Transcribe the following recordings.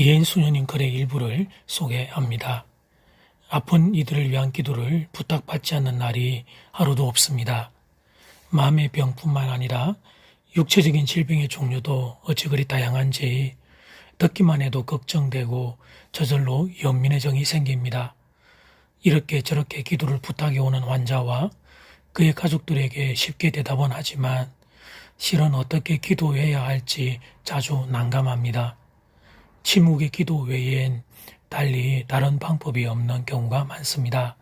예인 수녀님 글의 일부를 소개합니다. 아픈 이들을 위한 기도를 부탁받지 않는 날이 하루도 없습니다. 마음의 병뿐만 아니라 육체적인 질병의 종류도 어찌 그리 다양한지 듣기만 해도 걱정되고 저절로 연민의 정이 생깁니다. 이렇게 저렇게 기도를 부탁해 오는 환자와 그의 가족들에게 쉽게 대답은 하지만 실은 어떻게 기도해야 할지 자주 난감합니다. 침묵의 기도 외엔 달리 다른 방법이 없는 경우가 많습니다.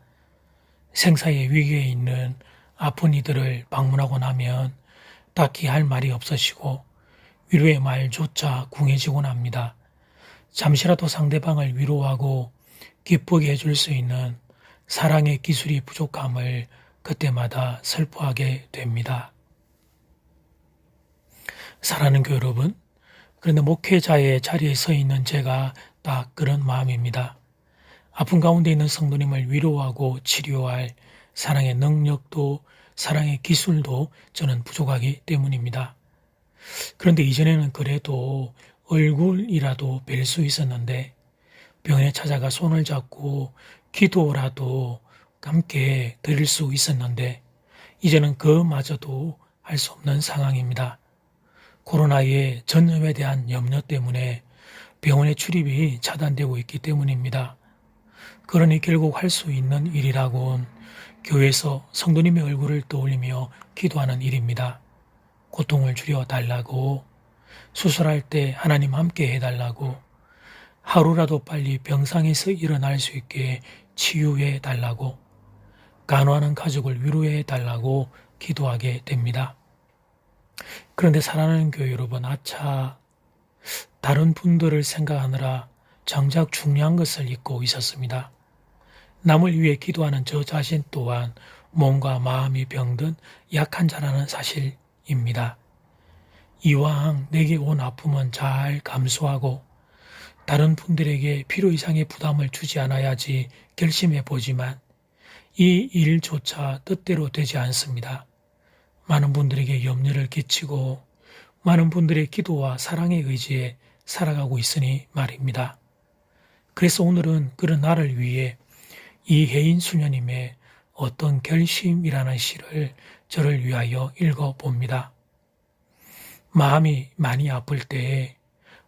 생사의 위기에 있는 아픈 이들을 방문하고 나면 딱히 할 말이 없으시고 위로의 말조차 궁해지곤 합니다. 잠시라도 상대방을 위로하고 기쁘게 해줄 수 있는 사랑의 기술이 부족함을 그때마다 슬퍼하게 됩니다. 사랑하는 교회 여러분, 그런데 목회자의 자리에 서 있는 제가 딱 그런 마음입니다. 아픈 가운데 있는 성도님을 위로하고 치료할 사랑의 능력도 사랑의 기술도 저는 부족하기 때문입니다. 그런데 이전에는 그래도 얼굴이라도 뵐 수 있었는데 병원에 찾아가 손을 잡고 기도라도 함께 드릴 수 있었는데 이제는 그마저도 할 수 없는 상황입니다. 코로나의 전염에 대한 염려 때문에 병원의 출입이 차단되고 있기 때문입니다. 그러니 결국 할 수 있는 일이라곤 교회에서 성도님의 얼굴을 떠올리며 기도하는 일입니다. 고통을 줄여 달라고 수술할 때 하나님 함께 해달라고 하루라도 빨리 병상에서 일어날 수 있게 치유해 달라고 간호하는 가족을 위로해 달라고 기도하게 됩니다. 그런데 사랑하는 교회 여러분, 아차, 다른 분들을 생각하느라 정작 중요한 것을 잊고 있었습니다. 남을 위해 기도하는 저 자신 또한 몸과 마음이 병든 약한 자라는 사실입니다. 이왕 내게 온 아픔은 잘 감수하고 다른 분들에게 필요 이상의 부담을 주지 않아야지 결심해 보지만 이 일조차 뜻대로 되지 않습니다. 많은 분들에게 염려를 끼치고 많은 분들의 기도와 사랑의 의지에 살아가고 있으니 말입니다. 그래서 오늘은 그런 나를 위해 이혜인 수녀님의 어떤 결심이라는 시를 저를 위하여 읽어봅니다. 마음이 많이 아플 때에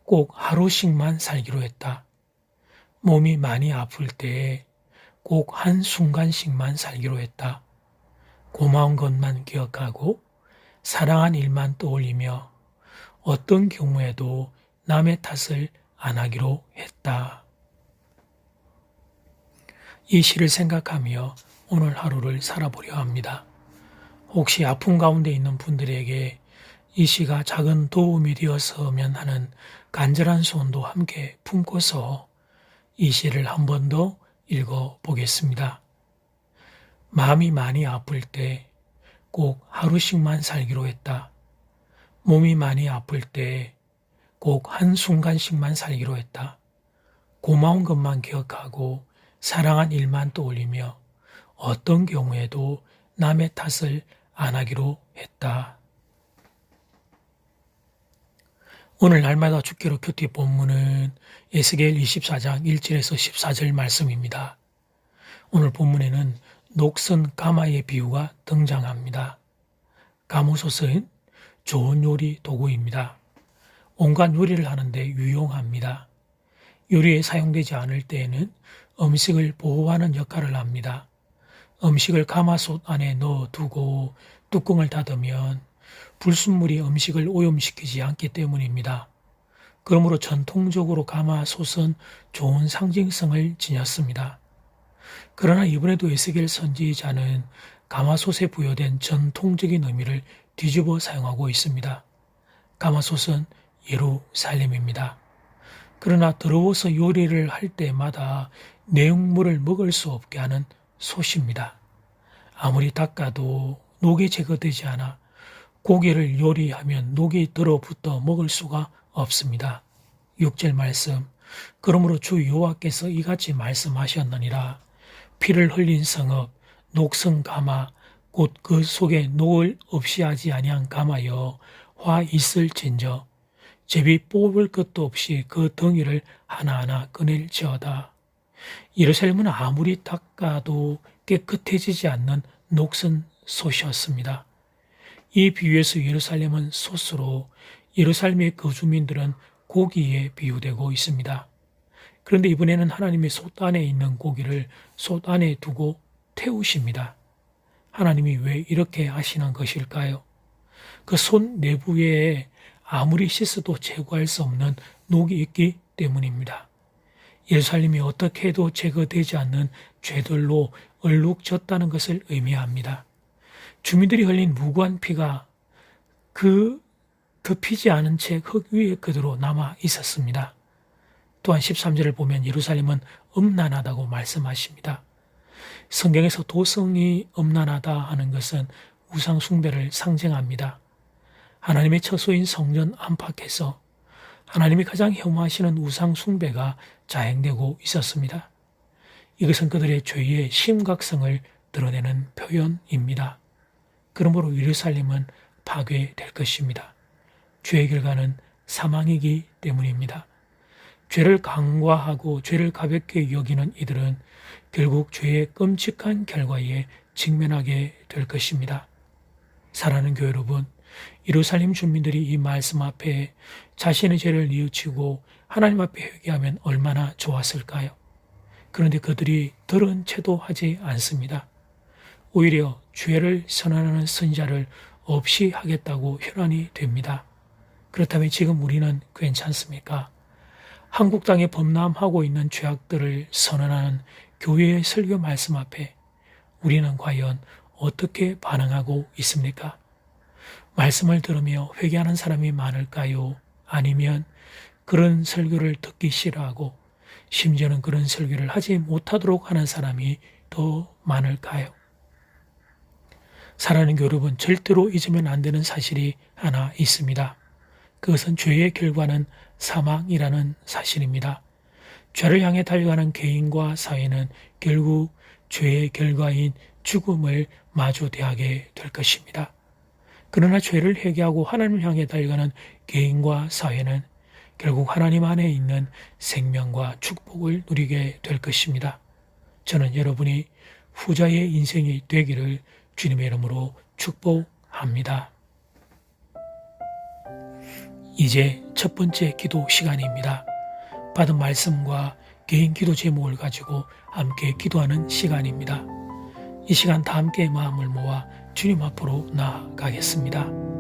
꼭 하루씩만 살기로 했다. 몸이 많이 아플 때에 꼭 한순간씩만 살기로 했다. 고마운 것만 기억하고 사랑한 일만 떠올리며 어떤 경우에도 남의 탓을 안 하기로 했다. 이 시를 생각하며 오늘 하루를 살아보려 합니다. 혹시 아픔 가운데 있는 분들에게 이 시가 작은 도움이 되었으면 하는 간절한 소원도 함께 품고서 이 시를 한 번 더 읽어 보겠습니다. 마음이 많이 아플 때 꼭 하루씩만 살기로 했다. 몸이 많이 아플 때 꼭 한순간씩만 살기로 했다. 고마운 것만 기억하고 사랑한 일만 떠올리며 어떤 경우에도 남의 탓을 안 하기로 했다. 오늘 날마다 주께로 큐티 본문은 에스겔 24장 1절에서 14절 말씀입니다. 오늘 본문에는 녹슨 가마의 비유가 등장합니다. 가무솥은 좋은 요리 도구입니다. 온갖 요리를 하는데 유용합니다. 요리에 사용되지 않을 때에는 음식을 보호하는 역할을 합니다. 음식을 가마솥 안에 넣어두고 뚜껑을 닫으면 불순물이 음식을 오염시키지 않기 때문입니다. 그러므로 전통적으로 가마솥은 좋은 상징성을 지녔습니다. 그러나 이번에도 에스겔 선지자는 가마솥에 부여된 전통적인 의미를 뒤집어 사용하고 있습니다. 가마솥은 예루살렘입니다. 그러나 더러워서 요리를 할 때마다 내용물을 먹을 수 없게 하는 솥입니다. 아무리 닦아도 녹이 제거되지 않아 고기를 요리하면 녹이 들어붙어 먹을 수가 없습니다. 6절 말씀 그러므로 주 여호와께서 이같이 말씀하셨느니라 피를 흘린 성읍 녹성 가마 곧 그 속에 녹을 없이 하지 아니한 가마여 화 있을진저 제비 뽑을 것도 없이 그 덩이를 하나하나 꺼낼지어다. 예루살렘은 아무리 닦아도 깨끗해지지 않는 녹슨 솥이었습니다. 이 비유에서 예루살렘은 솥으로 예루살렘의 거주민들은 고기에 비유되고 있습니다. 그런데 이번에는 하나님의 솥 안에 있는 고기를 솥 안에 두고 태우십니다. 하나님이 왜 이렇게 하시는 것일까요? 그손 내부에 아무리 씻어도 제거할 수 없는 녹이 있기 때문입니다. 예루살렘이 어떻게 해도 제거되지 않는 죄들로 얼룩졌다는 것을 의미합니다. 주민들이 흘린 무고한 피가 그 덮이지 않은 채 흙 위에 그대로 남아 있었습니다. 또한 13절을 보면 예루살렘은 음란하다고 말씀하십니다. 성경에서 도성이 음란하다 하는 것은 우상 숭배를 상징합니다. 하나님의 처소인 성전 안팎에서 하나님이 가장 혐오하시는 우상 숭배가 자행되고 있었습니다. 이것은 그들의 죄의 심각성을 드러내는 표현입니다. 그러므로 예루살렘은 파괴될 것입니다. 죄의 결과는 사망이기 때문입니다. 죄를 강화하고 죄를 가볍게 여기는 이들은 결국 죄의 끔찍한 결과에 직면하게 될 것입니다. 사랑하는 교회 여러분, 예루살렘 주민들이 이 말씀 앞에 자신의 죄를 뉘우치고 하나님 앞에 회개하면 얼마나 좋았을까요? 그런데 그들이 들은 채도 하지 않습니다. 오히려 죄를 선언하는 선자를 없이 하겠다고 혈안이 됩니다. 그렇다면 지금 우리는 괜찮습니까? 한국 땅에 범람하고 있는 죄악들을 선언하는 교회의 설교 말씀 앞에 우리는 과연 어떻게 반응하고 있습니까? 말씀을 들으며 회개하는 사람이 많을까요? 아니면 그런 설교를 듣기 싫어하고 심지어는 그런 설교를 하지 못하도록 하는 사람이 더 많을까요? 사랑하는 여러분, 절대로 잊으면 안 되는 사실이 하나 있습니다. 그것은 죄의 결과는 사망이라는 사실입니다. 죄를 향해 달려가는 개인과 사회는 결국 죄의 결과인 죽음을 마주 대하게 될 것입니다. 그러나 죄를 회개하고 하나님을 향해 달려가는 개인과 사회는 결국 하나님 안에 있는 생명과 축복을 누리게 될 것입니다. 저는 여러분이 후자의 인생이 되기를 주님의 이름으로 축복합니다. 이제 첫 번째 기도 시간입니다. 받은 말씀과 개인 기도 제목을 가지고 함께 기도하는 시간입니다. 이 시간 다 함께 마음을 모아 주님 앞으로 나아가겠습니다.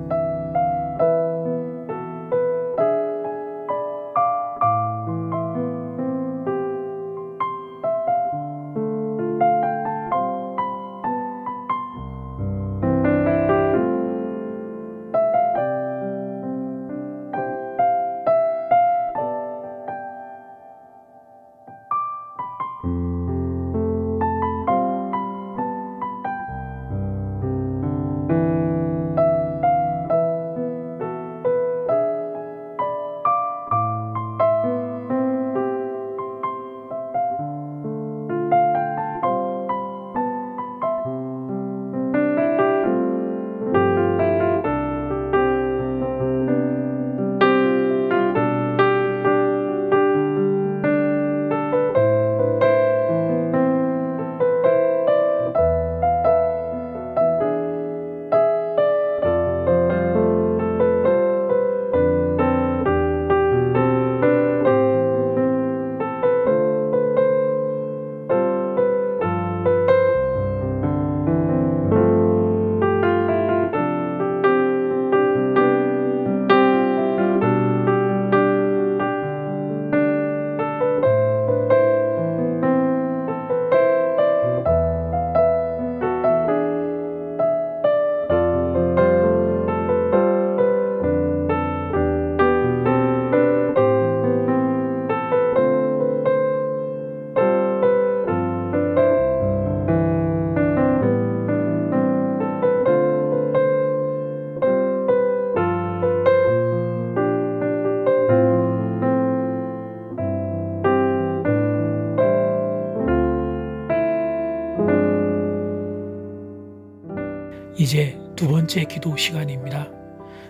이제 두 번째 기도 시간입니다.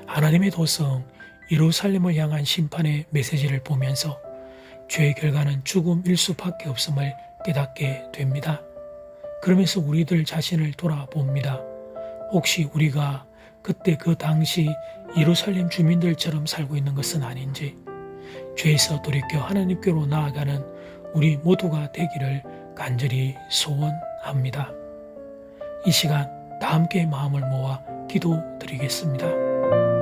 하나님의 도성 예루살렘을 향한 심판의 메시지를 보면서 죄의 결과는 죽음일 수밖에 없음을 깨닫게 됩니다. 그러면서 우리들 자신을 돌아봅니다. 혹시 우리가 그때 그 당시 예루살렘 주민들처럼 살고 있는 것은 아닌지 죄에서 돌이켜 하나님께로 나아가는 우리 모두가 되기를 간절히 소원합니다. 이 시간 다 함께 마음을 모아 기도드리겠습니다.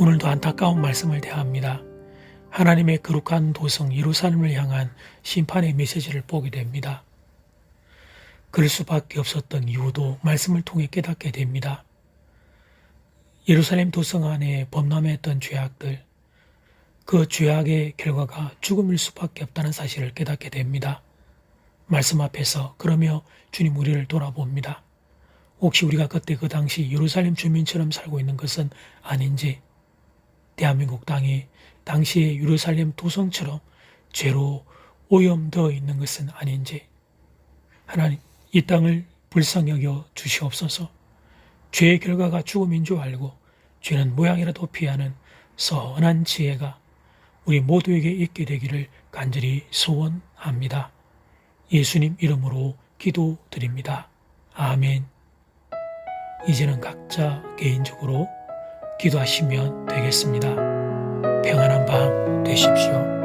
오늘도 안타까운 말씀을 대합니다. 하나님의 거룩한 도성 예루살렘을 향한 심판의 메시지를 보게 됩니다. 그럴 수밖에 없었던 이유도 말씀을 통해 깨닫게 됩니다. 예루살렘 도성 안에 범람했던 죄악들, 그 죄악의 결과가 죽음일 수밖에 없다는 사실을 깨닫게 됩니다. 말씀 앞에서 그러며 주님 우리를 돌아봅니다. 혹시 우리가 그때 그 당시 예루살렘 주민처럼 살고 있는 것은 아닌지, 대한민국 땅이 당시의 예루살렘 도성처럼 죄로 오염되어 있는 것은 아닌지, 하나님 이 땅을 불쌍히 여겨 주시옵소서. 죄의 결과가 죽음인 줄 알고 죄는 모양이라도 피하는 선한 지혜가 우리 모두에게 있게 되기를 간절히 소원합니다. 예수님 이름으로 기도드립니다. 아멘. 이제는 각자 개인적으로 기도하시면 되겠습니다. 평안한 밤 되십시오.